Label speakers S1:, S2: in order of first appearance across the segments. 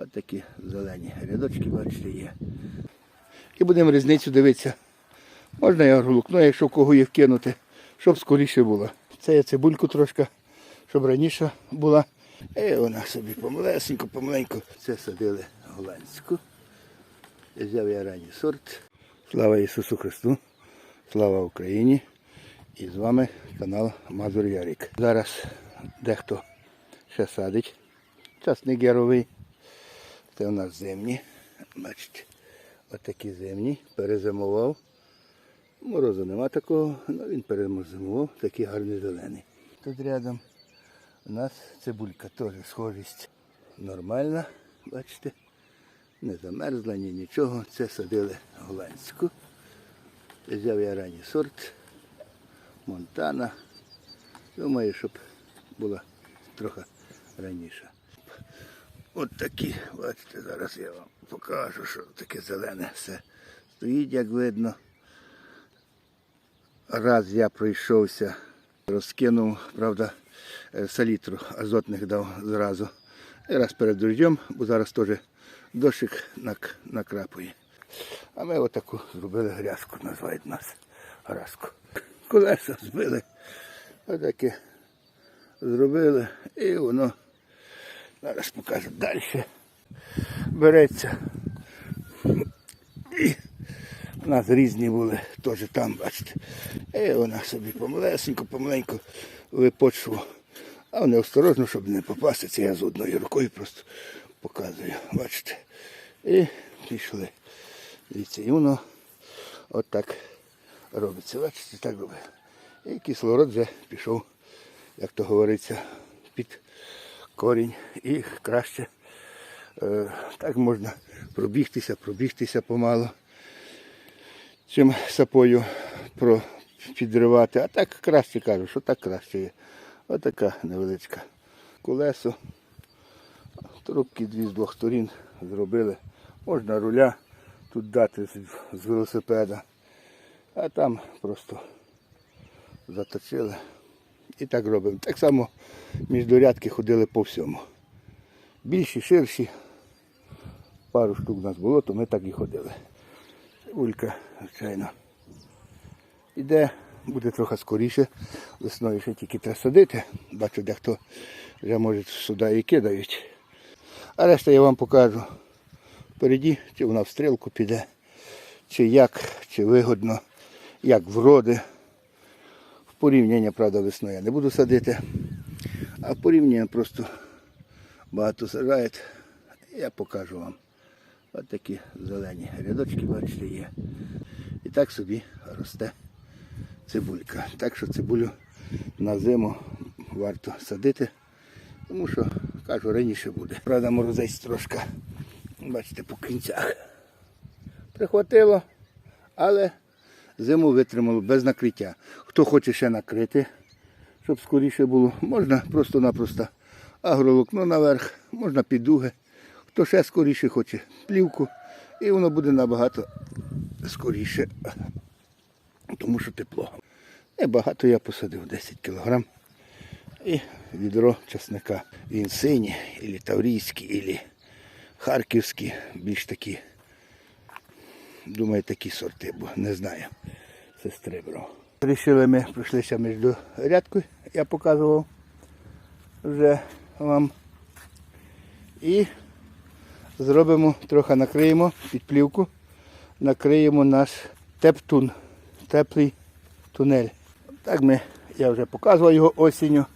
S1: От такі зелені рядочки, бачите, є. І будемо різницю дивитися. Можна я волокно, якщо в кого є вкинути, щоб скоріше було. Це я цибульку трошки, щоб раніше була. І вона собі помалесенько, помаленьку. Це садили голландську. Взяв я ранній сорт. Слава Ісусу Христу! Слава Україні! І з вами канал Мазур Ярик. Зараз дехто ще садить. Часник яровий. Це у нас зимні. Бачите, отакі зимні. Перезимував. Морозу нема такого, але він перезимував, такий гарний зелений. Тут рядом у нас цибулька теж схожість нормальна, бачите. Не замерзла, ні нічого. Це садили голландську. Взяв я ранній сорт. Монтана. Думаю, щоб була трохи раніше. От такі, бачите, зараз я вам покажу, що таке зелене все стоїть, як видно. Раз я пройшовся, розкинув, правда, е, салітру азотних дав зразу. І раз перед дощем, бо зараз теж дощик нак- накрапує. А ми отаку зробили грязку, називають нас грязку. Колеса збили, отаке зробили і воно зараз покажу далі. Береться. І у нас різні були, теж там, бачите. І вона собі помалесенько, помаленьку випочву. А вони осторожно, щоб не попасти, це я з одною рукою просто показую. Бачите. І пішли. Дивіться, і воно отак робиться. Бачите, так робить. І кислород вже пішов, як то говориться, під корінь. І краще е, так можна пробігтися, пробігтися помалу чим сапою підривати. А так краще кажу, що так краще є. Отака невеличка колесо. Трубки дві з двох сторін зробили. Можна руля тут дати з велосипеда. А там просто заточили. І так робимо. Так само міждорядки ходили по всьому. Більші, ширші. Пару штук у нас було, то ми так і ходили. Улька, звичайно. Іде, буде трохи скоріше. Весною ще тільки треба садити. Бачу, дехто вже може сюди і кидають. А решта я вам покажу впереді, чи вона в стрілку піде, чи як, чи вигодно, як вроди. Порівняння, правда, весною я не буду садити. А порівняння просто багато сажають. Я покажу вам. Ось такі зелені рядочки, бачите, є. І так собі росте цибулька. Так що цибулю на зиму варто садити, тому що, кажу, раніше буде. Правда, морозець трошки, бачите, по кінцях прихватило, але зиму витримало без накриття. Хто хоче ще накрити, щоб скоріше було, можна просто-напросто агролокно наверх, можна підуги. Хто ще скоріше хоче плівку, і воно буде набагато скоріше, тому що тепло. Небагато я посадив 10 кг. І відро часника. Він синій, і таврійський, і харківський, більш такі, думаю, такі сорти, бо не знаю. Сестри брав. Рішили ми пройшлися між рядкою, я показував вже вам. І зробимо, трохи накриємо під плівку, накриємо наш тептун, теплий тунель. Так ми, я вже показував його осінню.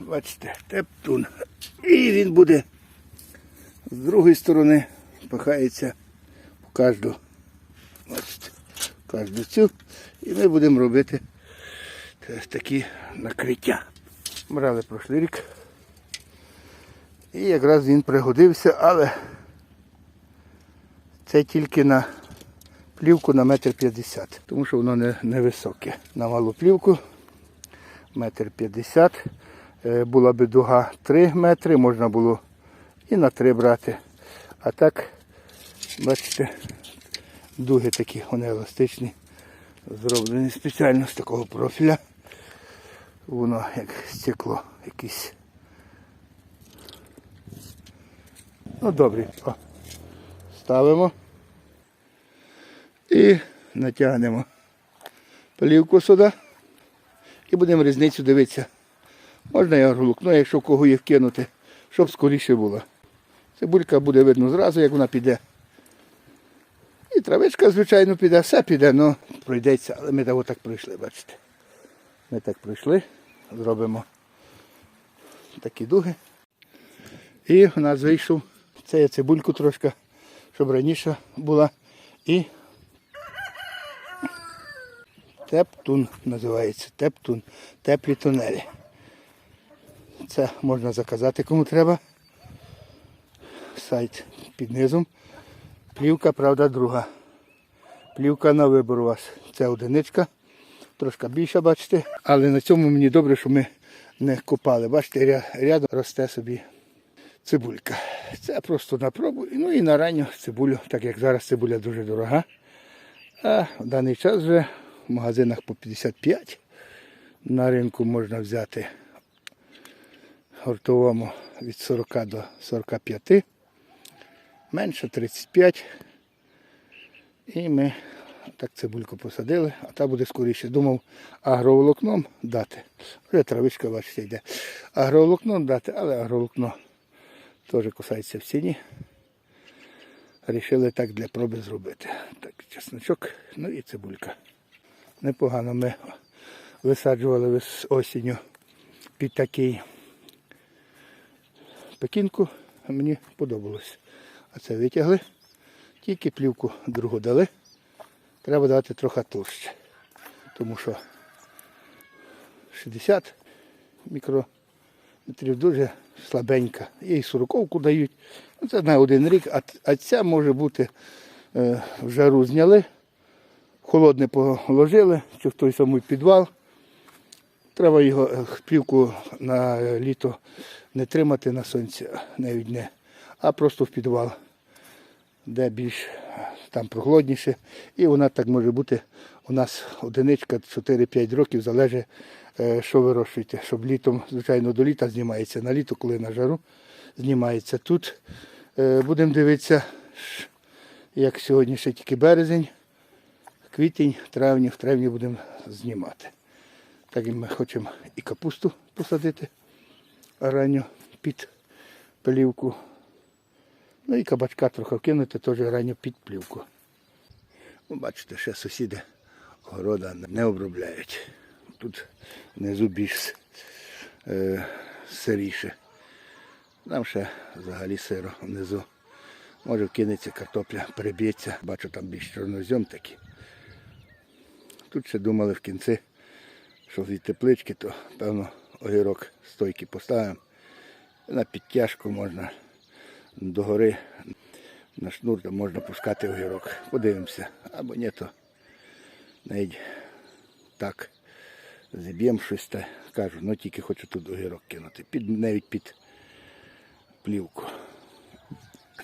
S1: Бачите, тептун. І він буде з другої сторони пихається кожну, бачите, цю. І ми будемо робити такі накриття. Брали прошлий рік. І якраз він пригодився, але це тільки на плівку на метр п'ятдесят, тому що воно не, невисоке. На малу плівку метр п'ятдесят. Е, Була би дуга 3 метри, можна було і на 3 брати. А так, бачите, дуги такі, вони еластичні, зроблені спеціально з такого профіля. Воно як стекло якесь. Ну добре. О. Ставимо і натягнемо плівку сюди. І будемо різницю дивитися. Можна я голукну, якщо в кого є вкинути, щоб скоріше було. Цибулька буде видно зразу, як вона піде. І травичка, звичайно, піде, все піде, але пройдеться. Але ми так так пройшли, бачите. Ми так пройшли, зробимо такі дуги. І у нас вийшов це я цибульку трошки, щоб раніше була. І тептун називається. Тептун. Теплі тунелі. Це можна заказати кому треба. Сайт під низом. Плівка, правда, друга. Плівка на вибор у вас. Це одиничка. Трошки більша, бачите. Але на цьому мені добре, що ми не копали. Бачите, рядом росте собі цибулька. Це просто на пробу. Ну і на ранню цибулю, так як зараз цибуля дуже дорога. А в даний час вже в магазинах по 55. На ринку можна взяти гуртовому від 40 до 45. Менше 35. І ми так цибульку посадили, а та буде скоріше. Думав агроволокном дати. Вже травичка, бачите, йде. Агроволокном дати, але агроволокно теж кусається в ціні. Рішили так для проби зробити. Так, чесночок, ну і цибулька. Непогано ми висаджували вес- осінню під такий пекінку. Мені подобалось. А це витягли. Тільки плівку другу дали. Треба дати трохи товще. Тому що 60 мікрометрів дуже слабенька. Їй 40 дають. Ну, Це на один рік, а, а ця може бути е, в жару зняли, холодне положили, чи в той самий підвал. Треба його е, плівку на літо не тримати на сонці, навіть не, а просто в підвал, де більш там прохолодніше. І вона так може бути. У нас одиничка 4-5 років залежить, е, що вирощуєте. Щоб літом, звичайно, до літа знімається. На літо, коли на жару, знімається тут. Е, Будемо дивитися, як сьогодні ще тільки березень, квітень, травні, в травні будемо знімати. Так і ми хочемо і капусту посадити ранню під плівку. Ну і кабачка трохи вкинути теж ранню під плівку. Ну, бачите, ще сусіди города не обробляють. Тут внизу більш е, сиріше. Нам ще взагалі сиро внизу. Може вкинеться картопля, переб'ється. Бачу там більш чорнозьом такі. Тут ще думали в кінці, що від теплички, то певно огірок стойки поставимо. На підтяжку можна догори на шнур там можна пускати огірок. Подивимося. Або ні, то навіть так зіб'ємо щось та кажу, ну тільки хочу тут огірок кинути. Під, навіть під плівку.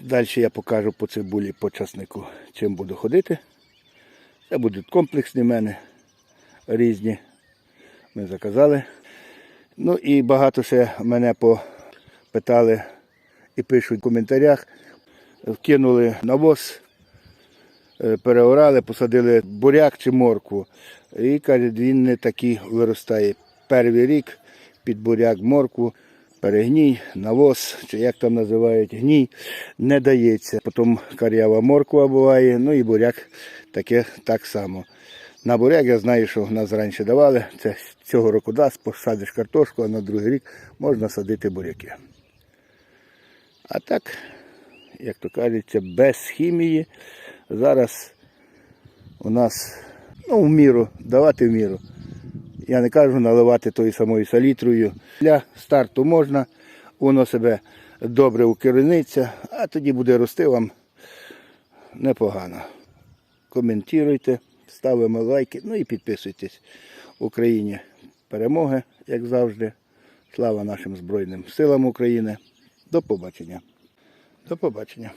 S1: Далі я покажу по цибулі, по часнику, чим буду ходити. Це будуть комплексні в мене різні. Ми заказали. Ну і багато ще мене попитали і пишуть в коментарях. Вкинули навоз, е, переорали, посадили буряк чи моркву. І каже, він не такий виростає. Перший рік під буряк моркву, перегній, навоз, чи як там називають, гній, не дається. Потім кар'ява морква буває, ну і буряк таке так само. На буряк я знаю, що нас раніше давали. Це цього року дасть, посадиш картошку, а на другий рік можна садити буряки. А так, як то кажеться, без хімії. Зараз у нас ну, в міру, давати в міру. Я не кажу наливати тою самою салітрою. Для старту можна, воно себе добре укорениться, а тоді буде рости вам непогано. Коментуйте, ставимо лайки, ну і підписуйтесь. Україні перемоги, як завжди. Слава нашим Збройним силам України. До побачення. До побачення.